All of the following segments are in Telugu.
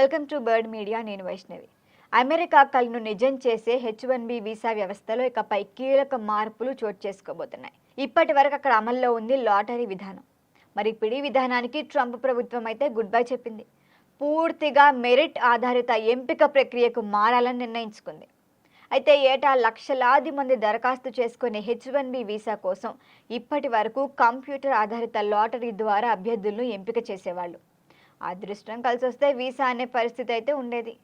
వెల్కమ్ టు బర్డ్ మీడియా నేను వైష్ణవి. అమెరికా కలను నిజం చేసే హెచ్ వన్ బి వీసా వ్యవస్థలో ఇకపై కీలక మార్పులు చోటు చేసుకోబోతున్నాయి. ఇప్పటి వరకు అక్కడ అమల్లో ఉంది లాటరీ విధానం. మరి పిడి విధానానికి ట్రంప్ ప్రభుత్వం అయితే గుడ్ బై చెప్పింది. పూర్తిగా మెరిట్ ఆధారిత ఎంపిక ప్రక్రియకు మారాలని నిర్ణయించుకుంది. అయితే ఏటా లక్షలాది మంది దరఖాస్తు చేసుకునే హెచ్ వన్ బి వీసా కోసం ఇప్పటి వరకు కంప్యూటర్ ఆధారిత లాటరీ ద్వారా అభ్యర్థులను ఎంపిక చేసేవాళ్ళు. అదృష్టం కలిసి వస్తే వీసా అనే పరిస్థితి అయితే ఉండేది.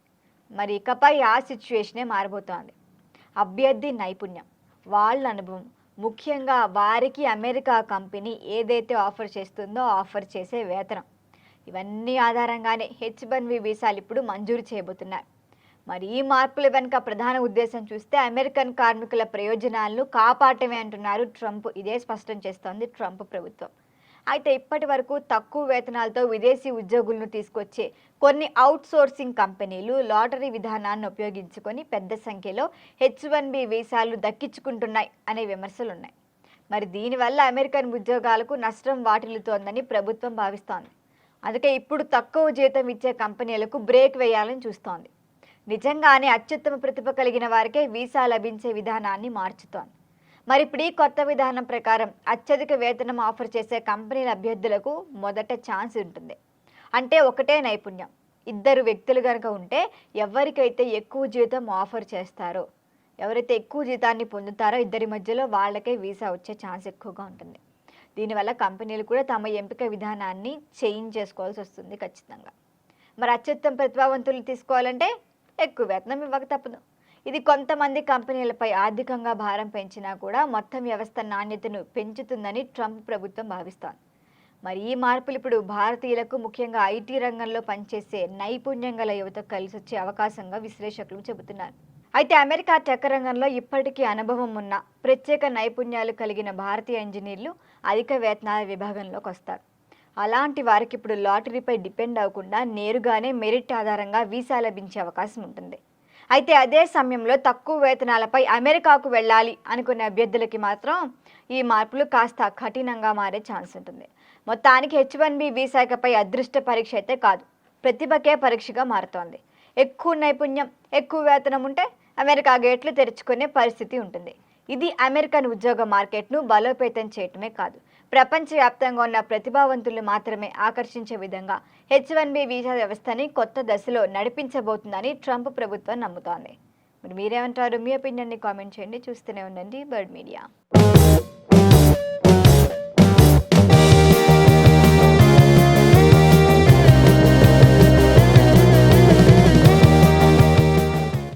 మరి ఇకపై ఆ సిచ్యువేషనే మారబోతోంది. అభ్యర్థి నైపుణ్యం వాళ్ళ అనుభవం ముఖ్యంగా వారికి అమెరికా కంపెనీ ఏదైతే ఆఫర్ చేస్తుందో ఆఫర్ చేసే వేతనం. ఇవన్నీ ఆధారంగానే హెచ్ వన్ వి వీసాలు ఇప్పుడు మంజూరు చేయబోతున్నారు. మరి ఈ మార్పుల వెనుక ప్రధాన ఉద్దేశం చూస్తే అమెరికన్ కార్మికుల ప్రయోజనాలను కాపాడటమే అంటున్నారు ట్రంప్. ఇదే స్పష్టం చేస్తోంది ట్రంప్ ప్రభుత్వం. అయితే ఇప్పటి వరకు తక్కువ వేతనాలతో విదేశీ ఉద్యోగులను తీసుకొచ్చే కొన్ని అవుట్ సోర్సింగ్ కంపెనీలు లాటరీ విధానాన్ని ఉపయోగించుకొని పెద్ద సంఖ్యలో హెచ్ వన్ బి వీసాలు దక్కించుకుంటున్నాయి అనే విమర్శలు ఉన్నాయి మరి దీనివల్ల అమెరికన్ ఉద్యోగాలకు నష్టం వాటిల్లుతోందని ప్రభుత్వం భావిస్తోంది. అందుకే ఇప్పుడు తక్కువ జీతం ఇచ్చే కంపెనీలకు బ్రేక్ వేయాలని చూస్తోంది. నిజంగానే అత్యుత్తమ ప్రతిభ కలిగిన వారికే వీసా లభించే విధానాన్ని మార్చుతోంది. మరి ఇప్పుడు ఈ కొత్త విధానం ప్రకారం అత్యధిక వేతనం ఆఫర్ చేసే కంపెనీల అభ్యర్థులకు మొదట ఛాన్స్ ఉంటుంది. అంటే ఒకటే నైపుణ్యం. ఇద్దరు వ్యక్తులు కనుక ఉంటే ఎవరికైతే ఎక్కువ జీతం ఆఫర్ చేస్తారో ఎవరైతే ఎక్కువ జీతాన్ని పొందుతారో ఇద్దరి మధ్యలో వాళ్ళకే వీసా వచ్చే ఛాన్స్ ఎక్కువగా ఉంటుంది. దీనివల్ల కంపెనీలు కూడా తమ ఎంపిక విధానాన్ని చేంజ్ చేసుకోవాల్సి వస్తుంది ఖచ్చితంగా. మరి అత్యుత్తమ ప్రతిభావంతులు తీసుకోవాలంటే ఎక్కువ వేతనం ఇవ్వక తప్పదు. ఇది కొంతమంది కంపెనీలపై ఆర్థికంగా భారం పెంచినా కూడా మొత్తం వ్యవస్థ నాణ్యతను పెంచుతుందని ట్రంప్ ప్రభుత్వం భావిస్తోంది. మరి ఈ మార్పులు ఇప్పుడు భారతీయులకు ముఖ్యంగా ఐటీ రంగంలో పనిచేసే నైపుణ్యం గల యువతకు కలిసి వచ్చే అవకాశంగా విశ్లేషకులు చెబుతున్నారు. అయితే అమెరికా టెక్ రంగంలో ఇప్పటికీ అనుభవం ఉన్న ప్రత్యేక నైపుణ్యాలు కలిగిన భారతీయ ఇంజనీర్లు అధిక వేతనాల విభాగంలోకి వస్తారు. అలాంటి వారికి ఇప్పుడు లాటరీపై డిపెండ్ అవ్వకుండా నేరుగానే మెరిట్ ఆధారంగా వీసా లభించే అవకాశం ఉంటుంది. అయితే అదే సమయంలో తక్కువ వేతనాలపై అమెరికాకు వెళ్ళాలి అనుకునే అభ్యర్థులకి మాత్రం ఈ మార్పులు కాస్త కఠినంగా మారే ఛాన్స్ ఉంటుంది. మొత్తానికి హెచ్ వన్ బి వీసాకపై అదృష్ట పరీక్ష అయితే కాదు ప్రతిభకే పరీక్షగా మారుతోంది. ఎక్కువ నైపుణ్యం ఎక్కువ వేతనం ఉంటే అమెరికా గేట్లు తెరుచుకునే పరిస్థితి ఉంటుంది. ఇది అమెరికన్ ఉద్యోగ మార్కెట్ను బలోపేతం చేయటమే కాదు ప్రపంచవ్యాప్తంగా ఉన్న ప్రతిభావంతులు మాత్రమే ఆకర్షించే విధంగా హెచ్ వన్ బి వీసా వ్యవస్థని కొత్త దశలో నడిపించబోతుందని ట్రంప్ ప్రభుత్వం నమ్ముతోంది. మరి మీరేమంటారు? మీ ఒపీనియన్ని కామెంట్ చేయండి. చూస్తూనే ఉండండి బర్డ్ మీడియా.